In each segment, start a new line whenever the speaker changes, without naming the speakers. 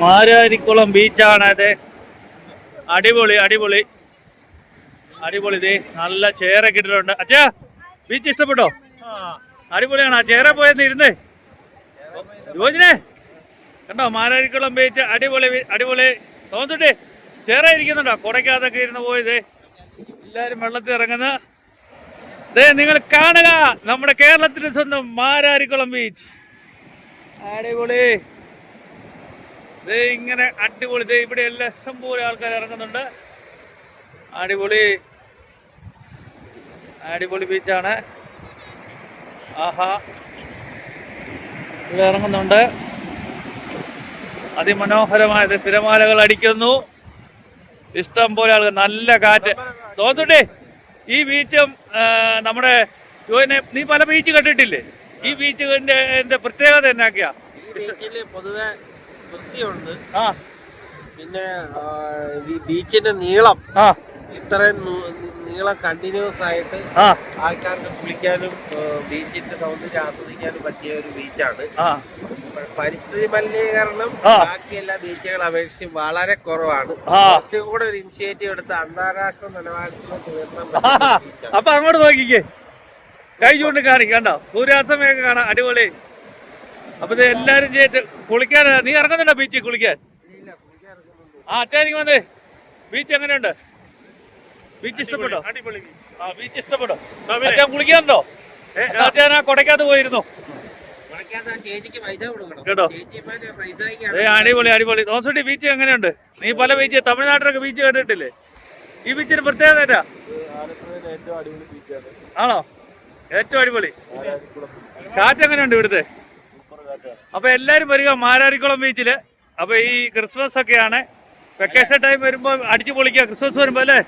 മാരാരിക്കുളം ബീച്ചാണ് അത്. അടിപൊളി അടിപൊളി. അടിപൊളി ദേ നല്ല ചേര കിട്ടിട്ടുണ്ട് അച്ഛാ ബീച്ച് ഇഷ്ടപ്പെട്ടോ? അടിപൊളിയാണ്. ആ ചേര പോയെന്ന് ഇരുന്നേ. യോജനെ കണ്ടോ? മാരാരിക്കുളം ബീച്ച് അടിപൊളി അടിപൊളി. തോന്നിട്ടേ ചേര ഇരിക്കുന്നുണ്ടോ? കുടയ്ക്കകത്തൊക്കെ ഇരുന്ന് പോയത്. എല്ലാവരും വെള്ളത്തിൽ ഇറങ്ങുന്ന. ദേ നിങ്ങൾ കാണുക നമ്മുടെ കേരളത്തിന്റെ സ്വന്തം മാരാരിക്കുളം ബീച്ച് അടിപൊളി. ദേ ഇങ്ങനെ അടിപൊളി. ദേ ഇവിടെ എല്ലാം ഇഷ്ടംപോലെ ആൾക്കാർ ഇറങ്ങുന്നുണ്ട്. അടിപൊളി. അടിപൊളി ബീച്ചാണ് ആഹാ. ഇവിടെ ഇറങ്ങുന്നുണ്ട്. അതിമനോഹരമായ തിരമാലകൾ അടിക്കുന്നു. ഇഷ്ടം പോലെ ആളുകൾ. നല്ല കാറ്റ്. തോന്നുണ്ടേ ഈ ബീച്ചും നമ്മുടെ യുവനെ നീ പല ബീച്ച് കണ്ടിട്ടില്ലേ? ഈ ബീച്ചിന്റെ പ്രത്യേകത എന്നാക്കിയാ?
പൊതുവെ വൃത്തിയുണ്ട്.
ആ.
പിന്നെ ബീച്ചിന്റെ നീളം
ആ.
ഇത്രയും നീളം കണ്ടിന്യൂസ് ആയിട്ട് ആൾക്കാർക്ക് കുളിക്കാനും ബീച്ചിന്റെ സൗന്ദര്യം ആസ്വദിക്കാനും പറ്റിയ ഒരു ബീച്ചാണ്. പരിസ്ഥിതി മലിനീകരണം. ബാക്കി എല്ലാ ബീച്ചുകളെ അപേക്ഷിച്ച് വളരെ കുറവാണ്. കുറച്ചും കൂടെ ഒരു ഇനിഷ്യേറ്റീവ് എടുത്ത് അന്താരാഷ്ട്ര നിലവാരത്തിലേക്ക്
അപ്പൊ അങ്ങോട്ട് നോക്കിക്കേ. കൈ ചൂണ്ടി കാണിക്കണ്ടോ കണ്ടോ? സൂര്യാസ്തമയൊക്കെ കാണാം അടിപൊളി. അപ്പൊ ഇത് എല്ലാരും ചെയ്തിട്ട് കുളിക്കാൻ നീ ഇറങ്ങുന്നുണ്ടോ ബീച്ചിൽ കുളിക്കാൻ? ആ അച്ഛനിക്ക് വന്നേ. ബീച്ച് എങ്ങനെയുണ്ട്? ബീച്ച് ഇഷ്ടപ്പെട്ടോ? അടിപൊളി ആ ബീച്ച് ഇഷ്ടപ്പെട്ടോ? അച്ഛൻ കുളിക്കാനുണ്ടോ അച്ഛൻ ആ. കൊടയ്ക്കകത്ത് പോയിരുന്നു. കേട്ടോ. ഏ അടിപൊളി അടിപൊളി. നോസട്ടി ബീച്ച് എങ്ങനെയുണ്ട്? നീ പല ബീച്ച് തമിഴ്നാട്ടിലൊക്കെ ബീച്ച് കണ്ടിട്ടില്ലേ? ഈ ബീച്ചിന് പ്രത്യേകത എന്നാ? ആണോ? ഏറ്റവും അടിപൊളി. കാറ്റ് എങ്ങനെയുണ്ട് ഇവിടുത്തെ? അപ്പൊ എല്ലാരും വരിക മാരാരിക്കുളം ബീച്ചിൽ അപ്പൊ ഈ ക്രിസ്മസ് ഒക്കെയാണ്. വെക്കേഷൻ ടൈം വരുമ്പോ അടിച്ചു പൊളിക്കുക ക്രിസ്മസ് വരുമ്പോ അല്ലേ?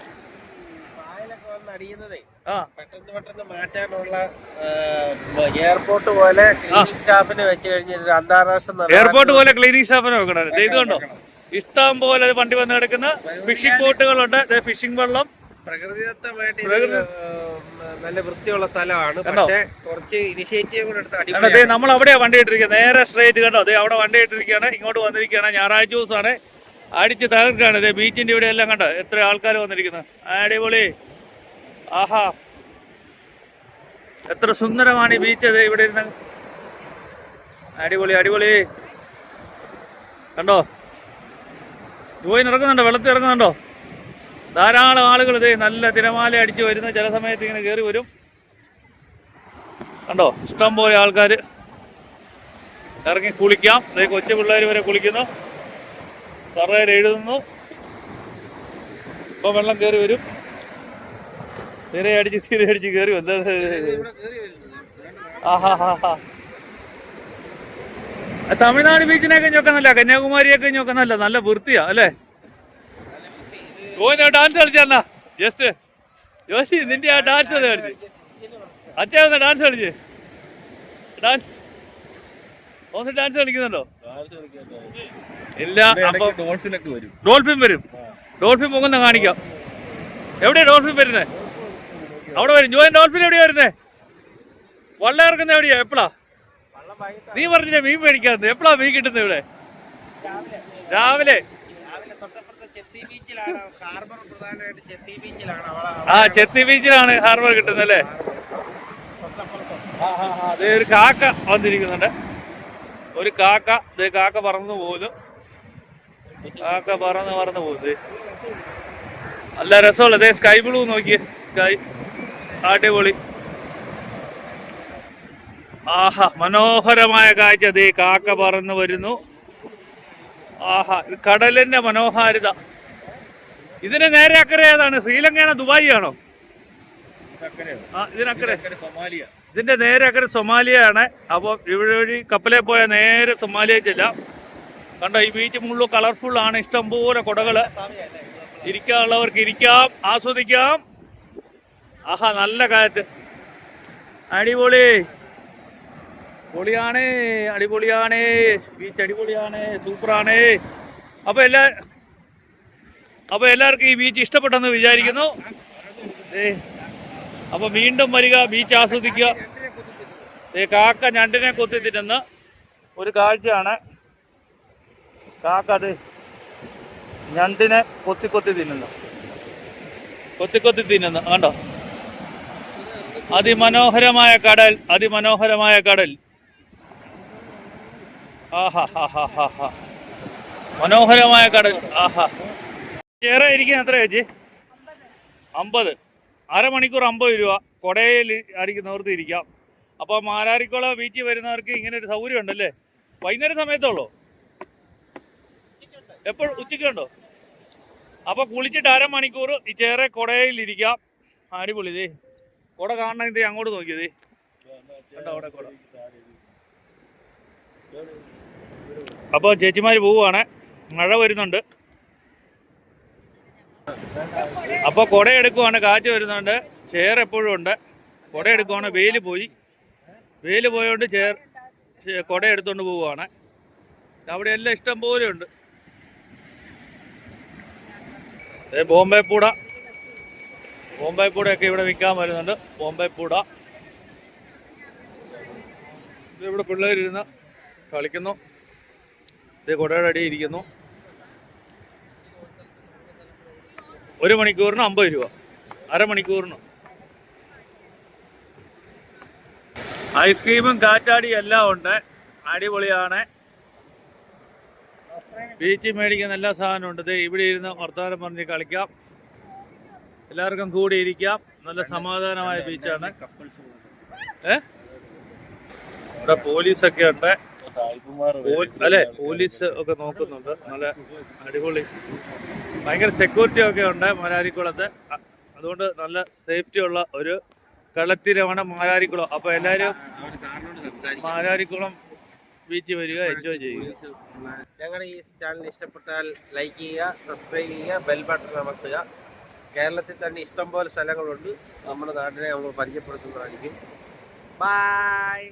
പെട്ടെന്ന് പെട്ടെന്ന് മാറ്റാനുള്ള എയർപോർട്ട് പോലെ ക്ലീനിങ് സ്റ്റാഫിനെ വെച്ച് കഴിഞ്ഞാൽ അന്താരാഷ്ട്ര
എയർപോർട്ട് പോലെ ക്ലീനിങ് സ്റ്റാഫിനെ വെക്കണം. ചെയ്തുകൊണ്ടോ ഇഷ്ടം പോലെ വണ്ടി വന്ന് കിടക്കുന്ന ഫിഷിംഗ് ബോട്ടുകളുണ്ട് ഫിഷിംഗ് വെള്ളം.
പ്രകൃതിദത്തമായിട്ട് നല്ല വൃത്തിയുള്ള സ്ഥലമാണ്. പക്ഷേ കുറച്ച് ഇനിഷ്യേറ്റീവ് കൂടെ എടുത്ത്
നമ്മൾ അവിടെയാ വണ്ടി ഇട്ടിരിക്കുന്നത്. നേരെ സ്ട്രേറ്റ് കണ്ടോ? അതെ അവിടെ വണ്ടി ഇട്ടിരിക്കുകയാണ്. ഇങ്ങോട്ട് വന്നിരിക്കുകയാണ്. ഞായറാഴ്ച ദിവസമാണ്. അടിച്ച് തകർക്കാണ് ദേ ബീച്ചിന്റെ ഇവിടെ എല്ലാം കണ്ടോ? എത്ര ആൾക്കാർ വന്നിരിക്കുന്നത് അടിപൊളി. ആഹാ. എത്ര സുന്ദരമാണ് ഈ ബീച്ച് അതെ ഇവിടെ ഇരുന്ന്. അടിപൊളി അടിപൊളി. കണ്ടോ? ജോയിൻ ഇറങ്ങുന്നുണ്ടോ? വെള്ളത്തിൽ ഇറങ്ങുന്നുണ്ടോ? ധാരാളം ആളുകൾ ഇത് നല്ല തിരമാല അടിച്ച് വരുന്ന ചില സമയത്ത് ഇങ്ങനെ കയറി വരും. കണ്ടോ? ഇഷ്ടം പോലെ ആൾക്കാർ. ഇറങ്ങി കുളിക്കാം. അതേ കൊച്ചു പിള്ളേർ വരെ കുളിക്കുന്നു. തറയിൽ എഴുതുന്നു. ഇപ്പം വെള്ളം കയറി വരും. തിര അടിച്ച് തിര അടിച്ച് കയറി
വന്നത്
ആഹാ തമിഴ്നാട് ബീച്ചിനെയൊക്കെ ഞൊക്കുന്നല്ല കന്യാകുമാരിയൊക്കെ ഞൊക്കുന്നല്ല നല്ല വൃത്തിയാ അല്ലേ? ഓനോ ഡാൻസ് കളിച്ചാ ജസ്റ്റ് ജോഷി നിന്റെ ആ ഡാൻസ് ഒന്ന് കളിച്ച്. അച്ഛൻ ഒന്ന് ഡാൻസ് കളിച്ച്. ഡാൻസ് ഒന്ന് ഡാൻസ് കളിക്കുന്നുണ്ടോ? ഇല്ല അപ്പൊ ഡോൾഫിൻ വരും. ഡോൾഫിൻ പൊങ്ങുന്ന കാണിക്കാം. എവിടെയാ ഡോൾഫിൻ വരുന്നേ? അവിടെ വരും. ജോയിൻ ഡോൾഫിൻ എവിടെയാ വരുന്നേ? വള്ളം ഇറക്കുന്ന എവിടെയാ? എപ്പോഴാ നീ പറഞ്ഞില്ലേ മീൻ മേടിക്കാറുണ്ട് എപ്പോഴാ മീൻ കിട്ടുന്നത് ഇവിടെ? രാവിലെ. ആ ചെത്തി ബീച്ചിലാണ് ഹാർബർ കിട്ടുന്നത് അല്ലേ? അതേ ഒരു കാക്ക വന്നിരിക്കുന്നുണ്ട്. ഒരു കാക്ക ദേ കാക്ക പറന്നു പോകുന്നു കാക്ക പറന്ന് പറന്ന് പോകുന്നത് നല്ല രസമുള്ള ദേ സ്കൈ ബ്ലൂ നോക്കിയേ സ്കൈ അടിപൊളി. ആഹാ മനോഹരമായ കാഴ്ച. ദേ കാക്ക പറന്ന് വരുന്നു. ആഹാ കടലിന്റെ മനോഹാരിത. ഇതിന് നേരെ അക്കരെ ഏതാണ്? ശ്രീലങ്കയാണോ ദുബായി ആണോ ഇതിനക്കരെ.
സൊമാലിയ
ഇതിന്റെ നേരെ അക്കരെ സൊമാലിയാണ് അപ്പോൾ ഇവിടെ വഴി കപ്പലെ പോയ നേരെ സൊമാലിയ ചെല്ലാം കണ്ടോ ഈ ബീച്ച് മുള്ളു കളർഫുൾ ആണ്. ഇഷ്ടംപോലെ കുടകൾ. ഇരിക്കാനുള്ളവർക്ക് ഇരിക്കാം ആസ്വദിക്കാം. ആഹാ നല്ല കാറ്റ്. അടിപൊളി. പൊളിയാണേ അടിപൊളിയാണ് ബീച്ച് അടിപൊളിയാണ് സൂപ്പറാണ്. അപ്പൊ എല്ലാ അപ്പൊ എല്ലാവർക്കും ഈ ബീച്ച് ഇഷ്ടപ്പെട്ടെന്ന് വിചാരിക്കുന്നു. ഏ അപ്പൊ വീണ്ടും വരിക ബീച്ച് ആസ്വദിക്കുക. ഏ കാക്ക ഞണ്ടിനെ കൊത്തി തിന്നുന്ന ഒരു കാഴ്ചയാണ്. കാക്ക അത് ഞണ്ടിനെ കൊത്തി കൊത്തി തിന്നുന്നു. കൊത്തി കൊത്തി തിന്നുന്നു കണ്ടോ? അതിമനോഹരമായ കടൽ അതിമനോഹരമായ കടൽ. മനോഹരമായ കടൽ. ആഹാ. ചേറെ ഇരിക്കുന്ന എത്ര ചേച്ചി? അമ്പത്. അരമണിക്കൂർ അമ്പത് രൂപ. കൊടയിൽ അരിക്കുന്നവർക്ക് ഇരിക്കാം അപ്പോൾ മാരാരിക്കുള ബീച്ചിൽ വരുന്നവർക്ക് ഇങ്ങനെ ഒരു സൗകര്യം ഉണ്ടല്ലേ വൈകുന്നേരം സമയത്തുള്ളൂ എപ്പോഴും ഉച്ചയ്ക്കുണ്ടോ അപ്പോൾ കുളിച്ചിട്ട് അരമണിക്കൂർ ഈ ചേറെ കൊടയിൽ ഇരിക്കാം. അടിപൊളി ഇതേ കൊട കാണണം ഇത് അങ്ങോട്ട് നോക്കിയതേ അവിടെ കൊട? അപ്പോൾ ചേച്ചിമാർ പോവുകയാണ് മഴ വരുന്നുണ്ട്. അപ്പോൾ കുട എടുക്കുവാണ് കാറ്റ് വരുന്നുണ്ട്. ചെയർ എപ്പോഴും ഉണ്ട്. കുട എടുക്കുവാണ് വെയിൽ പോയി. വെയിൽ പോയോണ്ട് ചെയർ കുട എടുത്തുകൊണ്ട് പോവുകയാണ് അവിടെ എല്ലാം ഇഷ്ടം പോലെ ഉണ്ട്. ബോംബെ പൂട. ബോംബെ പൂടയൊക്കെ ഇവിടെ വിൽക്കാൻ വരുന്നുണ്ട്. ബോംബെ പൂട. ഇവിടെ പിള്ളേരിരുന്ന് കളിക്കുന്നു. ഇത് കുടയുടെ ഇരിക്കുന്നു. ഒരു മണിക്കൂറിന് അമ്പത് രൂപ. അരമണിക്കൂറിന്. ഐസ്ക്രീമും കാറ്റാടി എല്ലാം ഉണ്ട്. അടിപൊളിയാണ്. ബീച്ചിൽ മേടിക്കുന്ന എല്ലാ സാധനവും ഉണ്ട്. ഇവിടെ ഇരുന്ന് വർത്തമാനം പറഞ്ഞ് കളിക്കാം. എല്ലാവർക്കും കൂടി ഇരിക്കാം. നല്ല സമാധാനമായ ബീച്ചാണ്. ഏ? ഇവിടെ പോലീസൊക്കെ ഉണ്ട്. അല്ലെ പോലീസ് ഒക്കെ നോക്കുന്നുണ്ട്. നല്ല അടിപൊളി. ഭയങ്കര സെക്യൂരിറ്റി ഒക്കെ ഉണ്ട് മാരാരിക്കുളത്ത്. അതുകൊണ്ട് നല്ല സേഫ്റ്റി ഉള്ള ഒരു കളത്തിരമാണ് മാരാരിക്കുളം. അപ്പൊ എല്ലാരും മാരാരിക്കുളം ബീച്ചിൽ വരിക എൻജോയ് ചെയ്യുക.
ഞങ്ങളുടെ ഈ ചാനൽ ഇഷ്ടപ്പെട്ടാൽ ലൈക്ക് ചെയ്യുക സബ്സ്ക്രൈബ് ചെയ്യുക ബെൽ ബട്ടൺ അമർത്തുക. കേരളത്തിൽ തന്നെ ഇഷ്ടംപോലെ സ്ഥലങ്ങളുണ്ട്. നമ്മുടെ നാടിനെ നമ്മൾ പരിചയപ്പെടുത്തുന്നതായിരിക്കും. ബൈ